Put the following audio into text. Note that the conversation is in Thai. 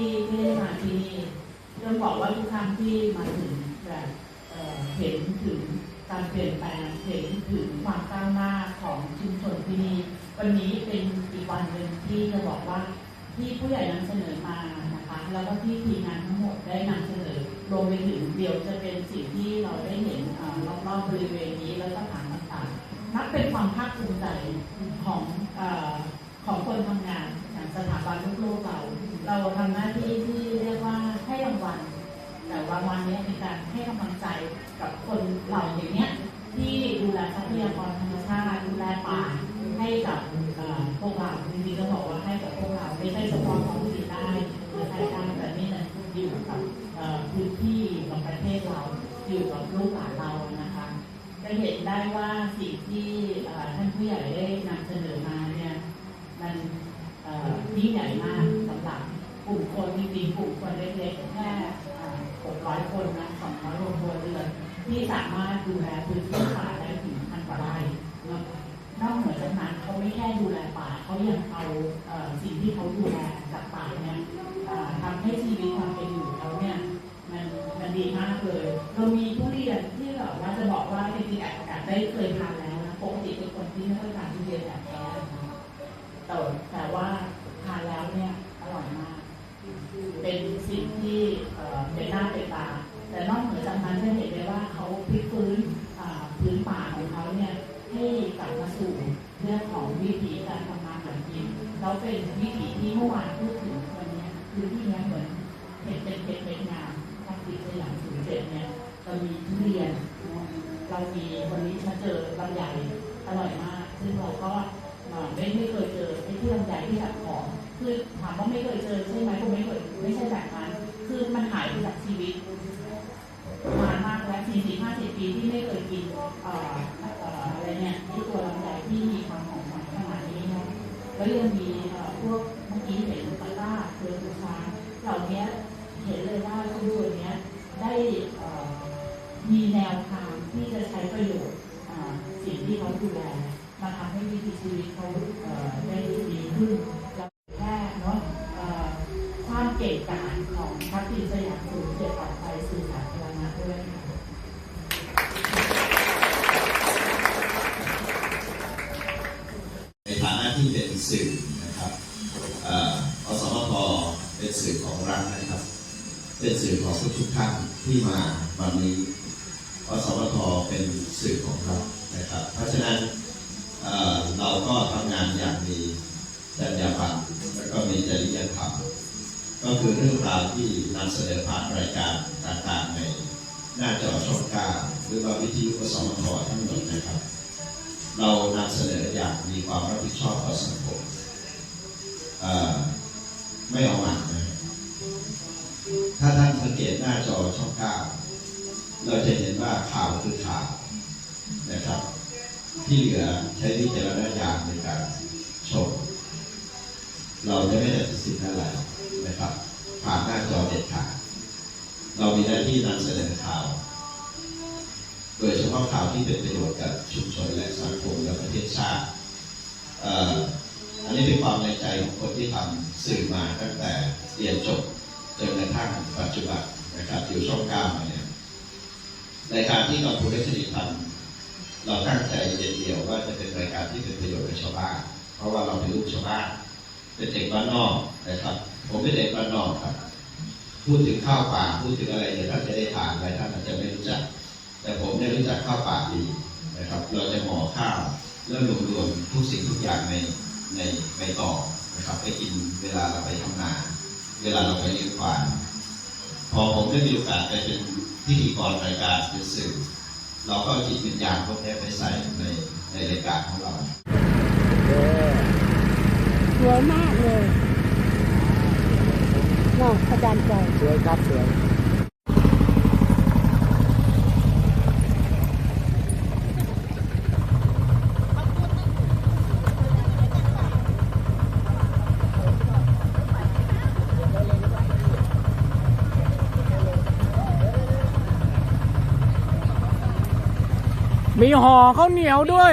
ที่ที่ได้มาที่นี่ต้องบอกว่าทุกครั้งที่มาถึงแบบเห็นถึงการเปลี่ยนแปลงเห็นถึงความก้าวหน้าของชุมชนที่นี่วันนี้เป็นอีกวันหนึ่งที่จะบอกว่าที่ผู้ใหญ่นำเสนอมานะคะแล้วก็ที่ทีมงานทั้งหมดได้นำเสนอรวมไปถึงเดี๋ยวจะเป็นสิ่งที่เราได้เห็นรอบๆบริเวณนี้แล้วก็ฐานต่างๆนับเป็นความภาคภูมิใจของอของคนทำงาน อย่างสถาบันลูกๆเรา เราทำหน้าที่ที่เรียกว่าให้รางวัล แต่ว่ารางวัลนี้เป็นการให้กำลังใจกับคนเหล่าอย่างเนี้ยที่ดูแลทรัพยากรธรรมชาติดูแลป่าให้กับพวกเราจริงๆต้องบอกว่าให้กับพวกเราไม่ใช่เฉพาะท้องถิ่นได้หรือใครได้แต่นี่นะอยู่กับพื้นที่กับประเทศเราอยู่กับลูกหลานเรานะคะจะเห็นได้ว่าสิ่งที่ท่านผู้ใหญ่ได้นำเสนอมาเนี่ย มันเอ่อ ยิ่งใหญ่มากสำหรับกลุ่มคนจริงๆกลุ่มคนเล็กๆแค่600 คนนะ200โรงครัวเรือนที่สามารถดูแลพื้นที่ป่าได้ถึงพันกว่าไร่แล้วนอกเหนือจากนั้นเขาไม่แค่ดูแลป่าเขายังเอาสิ่งที่เขาดูแลจากป่าเนี่ยทำให้ชีวิตความเป็นอยู่เขาเนี่ยมันมันดีมากเลยเรามีทุเรียนที่แบบว่าจะบอกว่าจริงๆอาจจะได้เคยทานแล้วนะปกติเป็นคนที่ไม่ค่อยทานทุเรียนแบบแท้นะคะแต่แต่ว่าทานแล้วเนี่ยอร่อยมาก เป็นสิ่งที่ เป็นหน้าเป็นตาแต่นอกเหนือจากนั้นจะเห็นได้ว่าเขาพลิกฟื้นพื้นป่าของเขาเนี่ยให้กลับมาสู่เรื่องของวิถีการทำมาหากินแล้วเป็นวิถีที่เมื่อวานพูดถึงวันนี้ยพื้นที่นี้เหมือนเป็นเป็นเป็นเป็นงามทางติสยามสูงเจ็ดเนี่ยเรามีทุเรียนเรามีวันนี้มาเจอลำไยอร่อยมาก ซึ่งเราก็อ่าไม่ไม่เคยเจอไอ้ที่ลำไยที่แบบของคือถามว่าไม่เคยเจอใช่ไหมผมไม่เคยไม่ใช่แบบนั้น จากชีวิตนานมากแล้วสี่สิบห้าสิบปีที่ไม่เคยกินเอ่อเอ่ออะไรเนี่ยที่ตัวลำไยที่มีความหอมหวานขนาดนี้นะแล้วยังมีพวกเมื่อกี้เห็นตะกร้าเครือบูชาเหล่านี้เห็นเลยว่าชุมชนนี้ได้มีแนวทางที่จะใช้ประโยชน์สิ่งที่เขาดูแลมาทำให้วิถีชีวิตเขาได้ดีขึ้นามเก่งกาจของทัพทีสยามสูงเกียรติออกไปสู่สาธารณะด้วยค่ะในฐานะที่เป็นสื่อนะครับอสมทเป็นสื่อของรัฐนะครับ เป็นสื่อของทุกทุกท่านที่มาวันนี้อสมทเป็นสื่อของรัฐนะครับ เพราะฉะนั้นเอ่อเราก็ทำงานอย่างมีจรรยาบรรณและก็มีจริยธรรม ก็คือเรื่องราวที่นำเสนอผ่านรายการต่างๆในหน้าจอช่องเก้าหรือว่าวิทยุอสมททั้งหมดนะครับ เรานำเสนออย่างมีความรับผิดชอบต่อสังคมไม่เอาหมันนะถ้าท่านสังเกตหน้าจอช่องเก้าเราจะเห็นว่าข่าวคือข่าวนะครับ ที่เหลือใช้วิจารณญาณในการชม เราจะไม่ได้ตัดสินอะไร นะครับผ่านหน้าจอเด็ดขาดเรามีหน้าที่นำเสนอข่าว โดยเฉพาะข่าวที่เป็นประโยชน์กับชุมชนและสังคมและประเทศชาติอ,อันนี้เป็นความในใจของคนที่ทำสื่อมาตั้งแต่เรียนจบจนกระทั่งปัจจุบันนะครับอยู่ช่องเก้ามาเนี่ยรายการที่เราพูดได้สนิททำเราตั้งใจเดียวว่าจะเป็นรายการที่เป็นประโยชน์กับชาวบ้าน เพราะว่าเราเป็นลูกชาวบ้านเป็นเด็กบ้านนอกนะครับ ผมเป็นเด็กบ้านอกครับ พูดถึงข้าวป่าพูดถึงอะไรเดี๋ยวท่านจะได้ทานอะไรท่านอาจจะไม่รู้จัก แต่ผมได้รู้จักข้าวป่าดีนะครับ เราจะห่อข้าวแล้วรวมๆทุกสิ่งทุกอย่างในในในต่อนะครับไปกินเวลาเราไปทำงานเวลาเราไปเลี้ยงควายพอผมได้มีโอกาสไปเป็นพิธีกรรายการเป็นสื่อเราก็จิตวิญญาณพวกนี้ไปใส่ในในรายการของเราสวยมากเลย น่าประจานใจสวยครับสวยมีห่อข้าวเหนียวด้วย